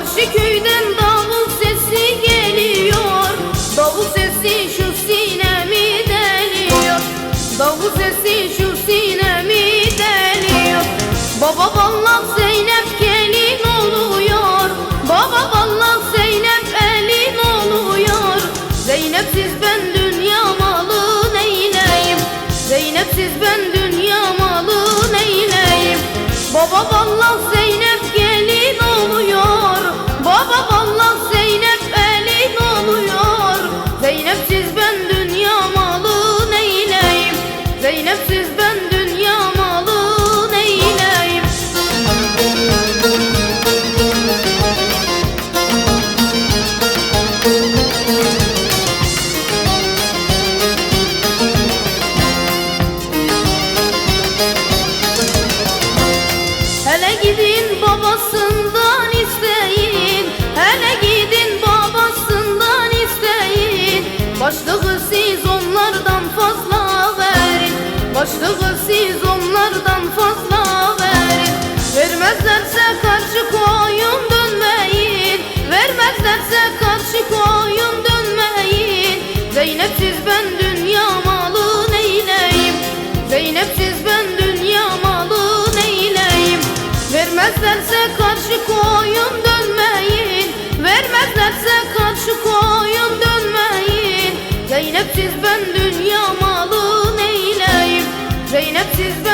Karşı köyden davul sesi geliyor. Davul sesi şu sinemi deliyor. Davul sesi şu sinemi deliyor. Baba vallahi Zeynep'siz ben dünya malı neyleyim? Hele gidin babasından isteyin Hele gidin babasından isteyin. Başlığı Başlıca siz onlardan fazla verin Vermezlerse karşı koyun dönmeyin. Vermezlerse karşı koyun dönmeyin. Zeynepsiz ben dünya malı neyleyim? Zeynepsiz ben dünya malı neyleyim? Vermezlerse karşı koyun dönmeyin. Vermezlerse karşı koyun dönmeyin. Zeynepsiz ben dünya She's